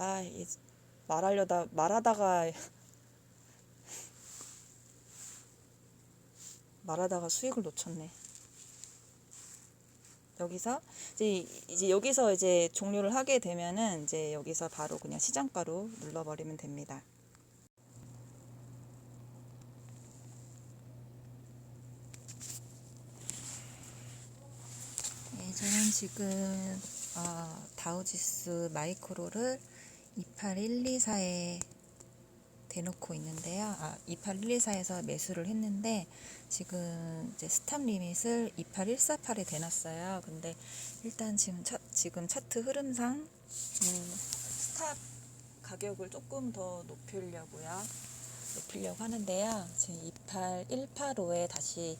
아, 이 말하려다 말하다가 말하다가 수익을 놓쳤네. 여기서 이제 이제 여기서 이제 종료를 하게 되면은 이제 여기서 바로 그냥 시장가로 눌러버리면 됩니다. 네, 저는 지금 어, 다우지수 마이크로를 28124에 대놓고 있는데요. 아, 28124에서 매수를 했는데 지금 이제 스탑 리밋을 28148에 대놨어요. 근데 일단 지금 차, 지금 차트 흐름상 음, 스탑 가격을 조금 더 높이려고요. 높이려고 하는데요. 지금 28185에 다시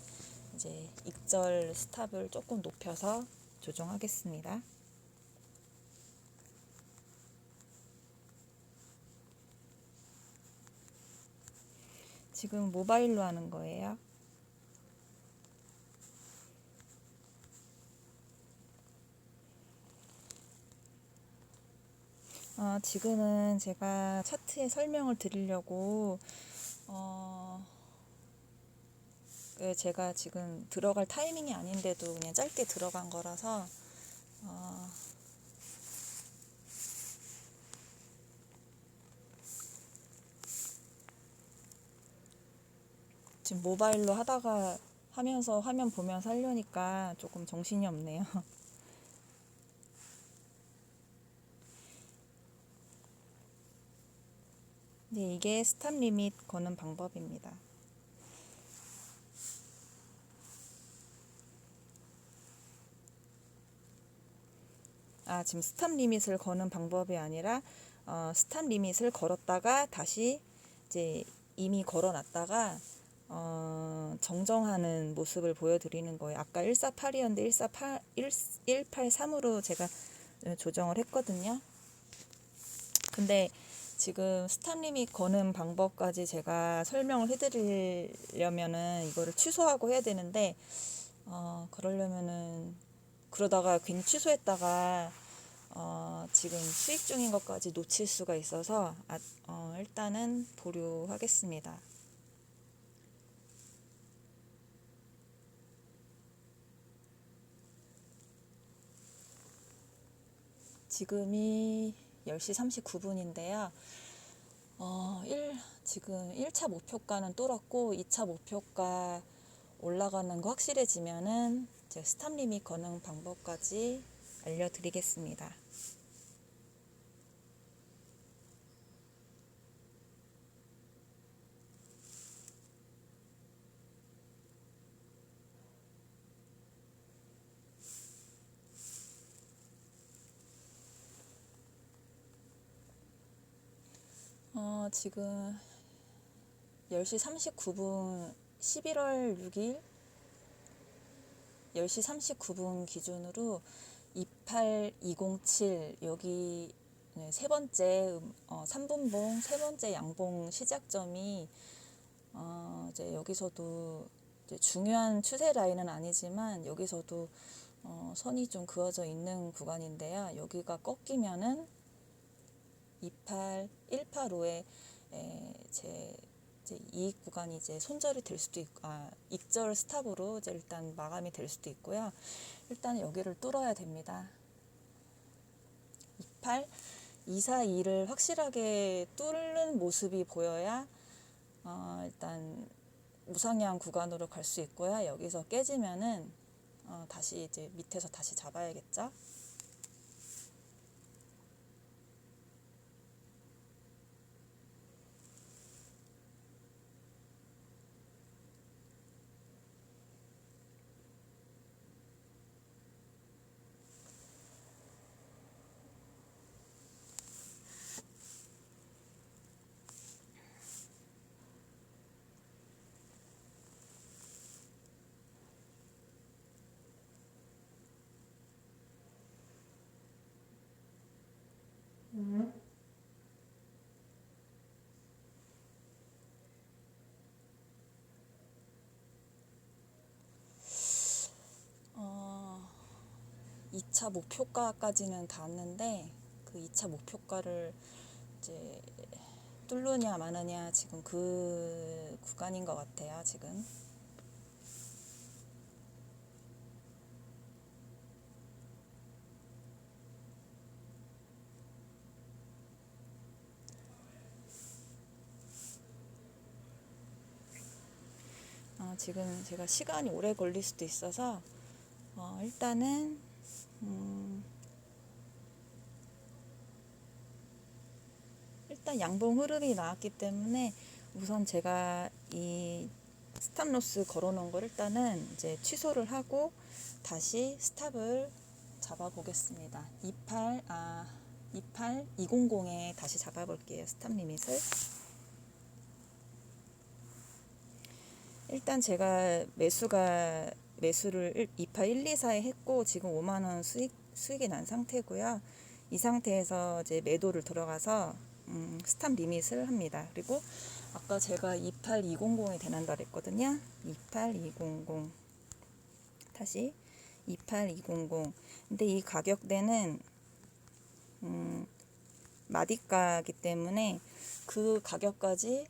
이제 익절 스탑을 조금 높여서 조정하겠습니다. 지금 모바일로 하는 거예요. 어, 지금은 제가 차트에 설명을 드리려고 어, 그 제가 지금 들어갈 타이밍이 아닌데도 그냥 짧게 들어간 거라서 어, 지금 모바일로 하다가 하면서 화면 보면서 하려니까 조금 정신이 없네요. 네, 이게 스탑 리밋 거는 방법입니다. 아, 지금 스탑 리밋을 거는 방법이 아니라 어, 스탑 리밋을 걸었다가 다시 이제 이미 걸어놨다가 어, 정정하는 모습을 보여드리는 거예요. 아까 148이었는데 148, 183으로 제가 조정을 했거든요. 근데 지금 리밋 거는 방법까지 제가 설명을 해드리려면은 이거를 취소하고 해야 되는데 어, 그러려면은 그러다가 괜히 취소했다가 어, 지금 수익 중인 것까지 놓칠 수가 있어서 아, 어, 일단은 보류하겠습니다. 지금이 10시 39분인데요. 어, 1, 지금 1차 목표가는 뚫었고 2차 목표가 올라가는 거 확실해지면은 스탑 리밋 거는 방법까지 알려드리겠습니다. 어, 지금 10시 39분 11월 6일 10시 39분 기준으로 28207 여기 네, 세 번째 음, 어, 3분봉 세 번째 양봉 시작점이 어, 이제 여기서도 이제 중요한 추세 라인은 아니지만 여기서도 어, 선이 좀 그어져 있는 구간인데요. 여기가 꺾이면은 28, 185에 제 이제 이익 구간이 이제 손절이 될 수도 있고, 아, 익절 스탑으로 이제 일단 마감이 될 수도 있고요. 일단 여기를 뚫어야 됩니다. 28, 242를 확실하게 뚫는 모습이 보여야 어, 일단 무상향 구간으로 갈 수 있고요. 여기서 깨지면은 어, 다시 이제 밑에서 다시 잡아야겠죠. 2차 목표가까지는 닿았는데 그 2차 목표가를 이제 뚫느냐 마느냐 지금 그 구간인 것 같아요, 지금. 어, 지금 제가 시간이 오래 걸릴 수도 있어서 어, 일단은 음, 일단 양봉 흐름이 나왔기 때문에 우선 제가 이 스탑로스 걸어놓은 걸 일단은 이제 취소를 하고 다시 스탑을 잡아 보겠습니다. 28, 아, 28, 200에 다시 잡아 볼게요. 스탑 리밋을. 일단 제가 매수가 매수를 28, 1, 2, 4에 했고 지금 5만 원 수익 수익이 난 상태고요. 이 상태에서 이제 매도를 들어가서 음, 스탑 리밋을 합니다. 그리고 아까 제가 28200에 대난다 그랬거든요. 28200 다시 28200 근데 이 가격대는 음, 마디가기 때문에 그 가격까지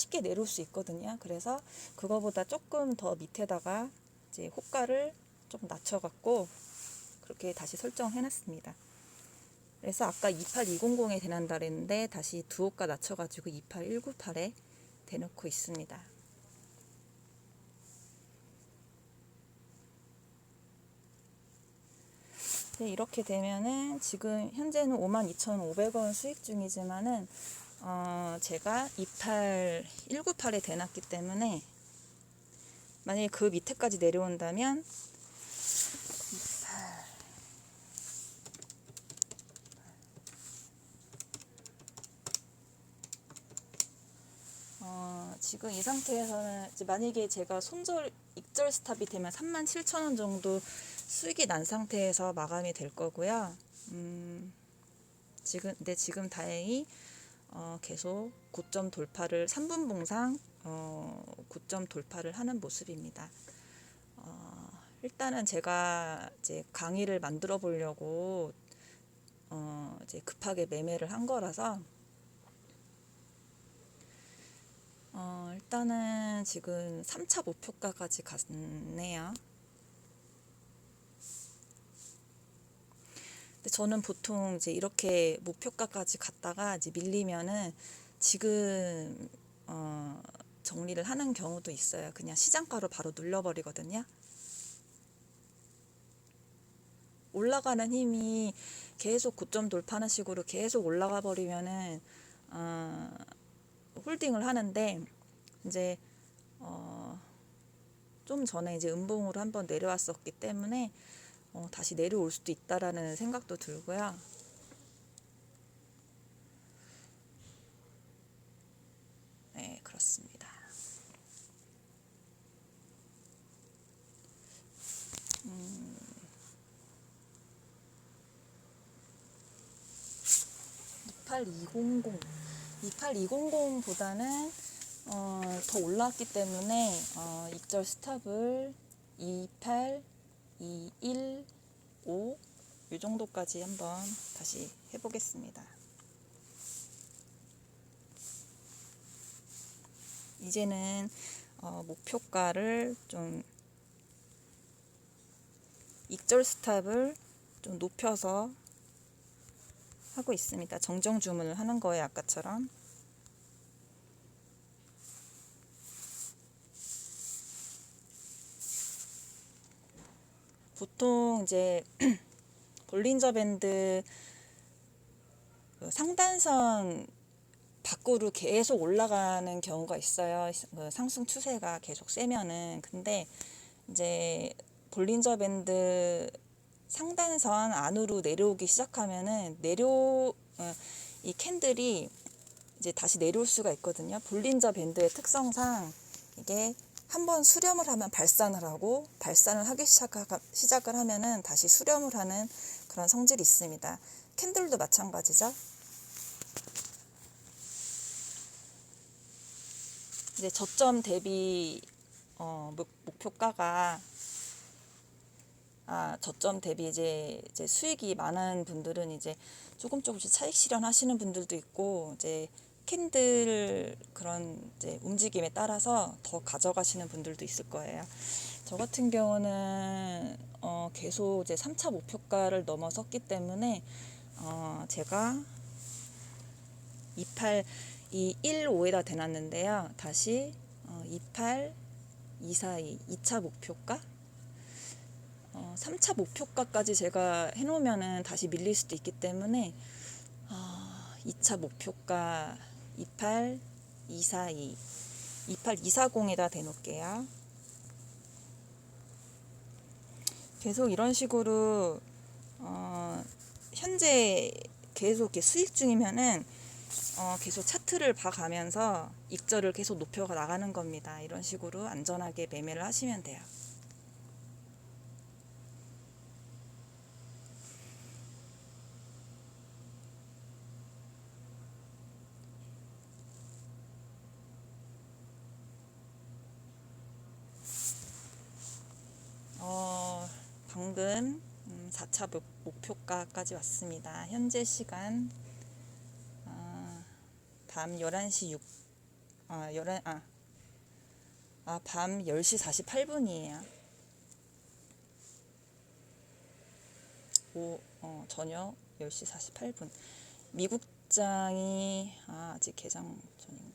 쉽게 내려올 수 있거든요. 그래서 그거보다 조금 더 밑에다가 이제 호가를 좀 낮춰갖고 그렇게 다시 설정해 놨습니다. 그래서 아까 28200에 대난다 그랬는데 다시 두 호가 낮춰가지고 28198에 대놓고 있습니다. 네, 이렇게 되면은 지금 현재는 52,500원 수익 중이지만은 어, 제가 28 198에 대놨기 때문에 만약에 그 밑에까지 내려온다면 28 어, 지금 이 상태에서는 만약에 제가 손절 익절 스탑이 되면 37,000원 정도 수익이 난 상태에서 마감이 될 거고요. 음, 지금 근데 지금 다행히 어, 계속 고점 돌파를 3분 봉상 어, 고점 돌파를 하는 모습입니다. 어, 일단은 제가 이제 강의를 만들어 보려고 어, 이제 급하게 매매를 한 거라서 어, 일단은 지금 3차 목표가까지 갔네요. 근데 저는 보통 이제 이렇게 목표가까지 갔다가 이제 밀리면은 지금 어, 정리를 하는 경우도 있어요. 그냥 시장가로 바로 눌러버리거든요. 올라가는 힘이 계속 고점 돌파하는 식으로 계속 올라가 버리면은 어, 홀딩을 하는데 이제 어, 좀 전에 이제 음봉으로 한번 내려왔었기 때문에 어, 다시 내려올 수도 있다라는 생각도 들고요. 네, 그렇습니다. 음, 28200 28200 보다는 어, 더 올라왔기 때문에 어, 익절 스탑을 28 2, 1, 5, 이 정도까지 한번 다시 해보겠습니다. 이제는 어, 목표가를 좀 익절 스탑을 좀 높여서 하고 있습니다. 정정 주문을 하는 거예요, 아까처럼. 보통 이제 볼린저 밴드 그 상단선 밖으로 계속 올라가는 경우가 있어요. 그 상승 추세가 계속 세면은 근데 이제 볼린저 밴드 상단선 안으로 내려오기 시작하면은 내려 어, 이 캔들이 이제 다시 내려올 수가 있거든요. 볼린저 밴드의 특성상 이게 한번 수렴을 하면 발산을 하고 발산을 하기 시작을 하면은 다시 수렴을 하는 그런 성질이 있습니다. 캔들도 마찬가지죠. 이제 저점 대비 어, 목표가가 아 저점 대비 이제 이제 수익이 많은 분들은 이제 조금 조금씩 차익 실현하시는 분들도 있고 이제 캔들 그런 움직임에 따라서 더 가져가시는 분들도 있을 거예요. 저 같은 경우는 어 계속 이제 3차 목표가를 넘어섰기 때문에 어 제가 28 이 15에다 대놨는데요. 다시 어, 28 242 2차 목표가 어, 3차 목표가까지 제가 해놓으면은 다시 밀릴 수도 있기 때문에 어, 2차 목표가 28 242 28 240에다 대놓을게요. 계속 이런 식으로 어, 현재 계속 이렇게 수익 중이면은 어, 계속 차트를 봐가면서 익절을 계속 높여 나가는 겁니다. 이런 식으로 안전하게 매매를 하시면 돼요. 어, 방금 음, 4차 목- 목표가까지 왔습니다. 현재 시간 아, 밤 11시 6, 아, 11, 아, 아, 밤 10시 48분이에요. 오, 어, 저녁 10시 48분. 미국장이, 아, 아직 개장 전인가?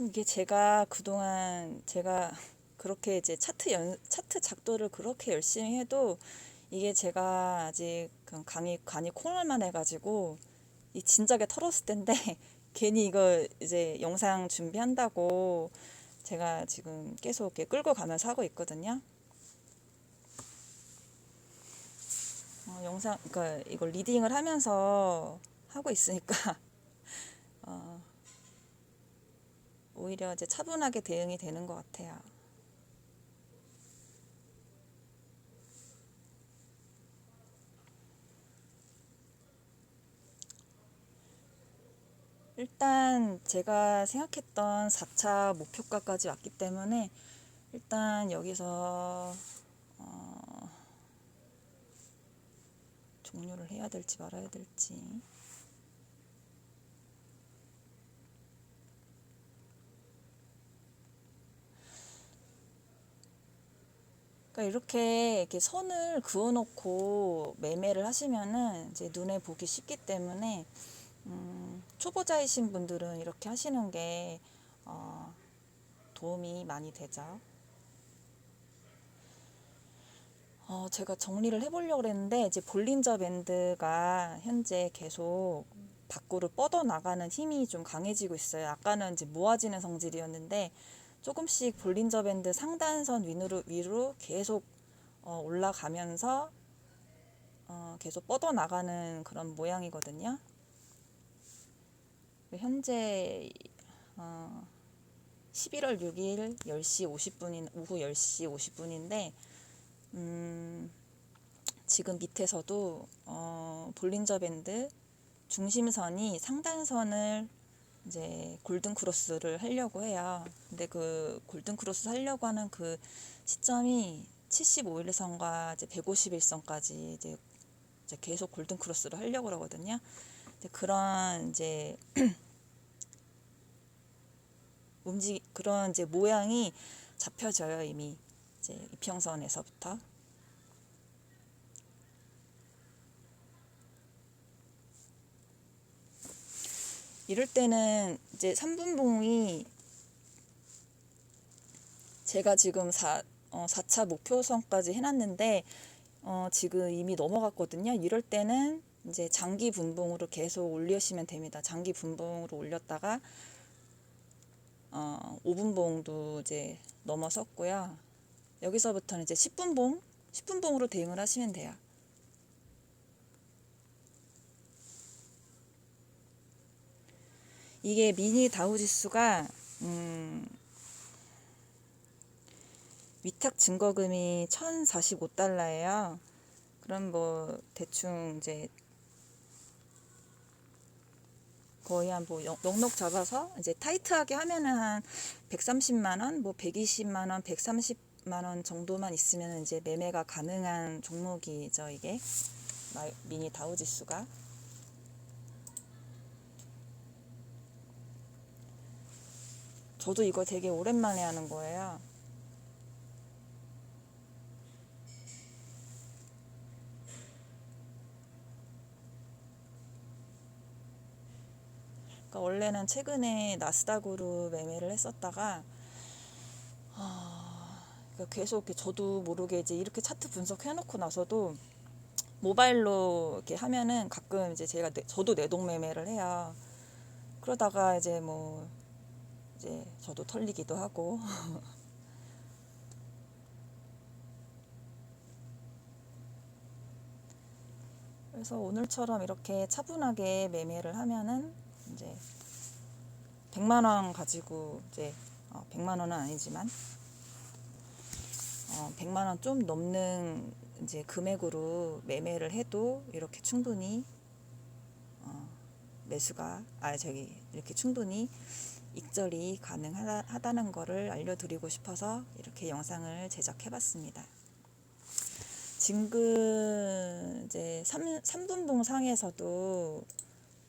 이게 제가 그동안 제가 그렇게 이제 차트 연 차트 작도를 그렇게 열심히 해도 이게 제가 아직 그 강의 간이 콩알만 해가지고 이 진작에 털었을 텐데 괜히 이거 이제 영상 준비한다고 제가 지금 계속 이렇게 끌고 가면서 하고 있거든요. 어, 영상 그러니까 이걸 리딩을 하면서 하고 있으니까 어, 오히려 이제 차분하게 대응이 되는 것 같아요. 일단 제가 생각했던 4차 목표가까지 왔기 때문에 일단 여기서 어, 종료를 해야 될지 말아야 될지 그러니까 이렇게 이렇게 선을 그어놓고 매매를 하시면은 이제 눈에 보기 쉽기 때문에 음, 초보자이신 분들은 이렇게 하시는 게 어, 도움이 많이 되죠. 어, 제가 정리를 해보려고 했는데 이제 볼린저 밴드가 현재 계속 밖으로 뻗어 나가는 힘이 좀 강해지고 있어요. 아까는 이제 모아지는 성질이었는데 조금씩 볼린저 밴드 상단선 위로 위로 계속 어, 올라가면서 어, 계속 뻗어 나가는 그런 모양이거든요. 현재 어, 11월 6일 10시 50분인 오후 10시 50분인데 음, 지금 밑에서도 어, 볼린저 밴드 중심선이 상단선을 이제 골든 크로스를 하려고 해요. 근데 그 골든 크로스 하려고 하는 그 시점이 75일선과 이제 151선까지 이제, 이제 계속 골든 크로스를 하려고 그러거든요. 이제 그런 이제 움직 그런 이제 모양이 잡혀져요 이미 이제 이평선에서부터. 이럴 때는 이제 3분봉이 제가 지금 4, 어, 4차 목표선까지 해놨는데 어, 지금 이미 넘어갔거든요. 이럴 때는 이제 장기 분봉으로 계속 올리시면 됩니다. 장기 분봉으로 올렸다가 어, 5분봉도 이제 넘어섰고요. 여기서부터는 이제 10분봉, 10분봉으로 대응을 하시면 돼요. 이게 미니 다우 지수가 음, 위탁 증거금이 1,045달러예요. 그럼 뭐 대충 이제 거의 한뭐 넉넉 잡아서 이제 타이트하게 하면은 한 130만 원, 뭐 120만 원, 130만 원 정도만 있으면 이제 매매가 가능한 종목이죠, 이게. 마- 미니 다우 지수가. 저도 이거 되게 오랜만에 하는 거예요. 그러니까 원래는 최근에 나스닥으로 매매를 했었다가 아, 그러니까 계속 저도 모르게 이제 이렇게 차트 분석해놓고 나서도 모바일로 이렇게 하면은 가끔 이제 제가 내- 저도 내동 매매를 해요. 그러다가 이제 뭐 이제 저도 털리기도 하고. 그래서 오늘처럼 이렇게 차분하게 매매를 하면은 이제 100만 원 가지고 이제 어, 100만 원은 아니지만 어, 100만 원 좀 넘는 이제 금액으로 매매를 해도 이렇게 충분히 어, 매수가 아 저기 이렇게 충분히 익절이 가능하다는 거를 알려드리고 싶어서 이렇게 영상을 제작해봤습니다. 지금 이제 3, 3분봉 상에서도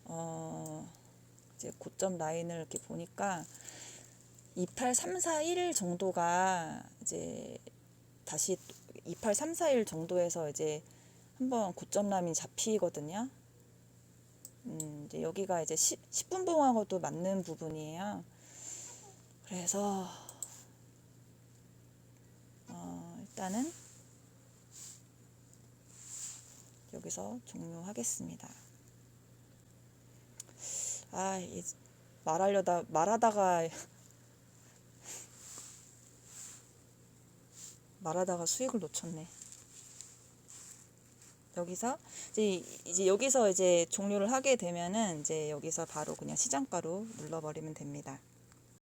어 이제 고점 라인을 이렇게 보니까 28341 정도가 이제 다시 28341 정도에서 이제 한번 고점 라인이 잡히거든요. 음, 이제 여기가 이제 10, 10분 봉하고도 맞는 부분이에요. 그래서 어, 일단은 여기서 종료하겠습니다. 아, 이 말하려다 말하다가 말하다가 수익을 놓쳤네. 여기서 이제 이제 여기서 이제 종료를 하게 되면은 이제 여기서 바로 그냥 시장가로 눌러버리면 됩니다.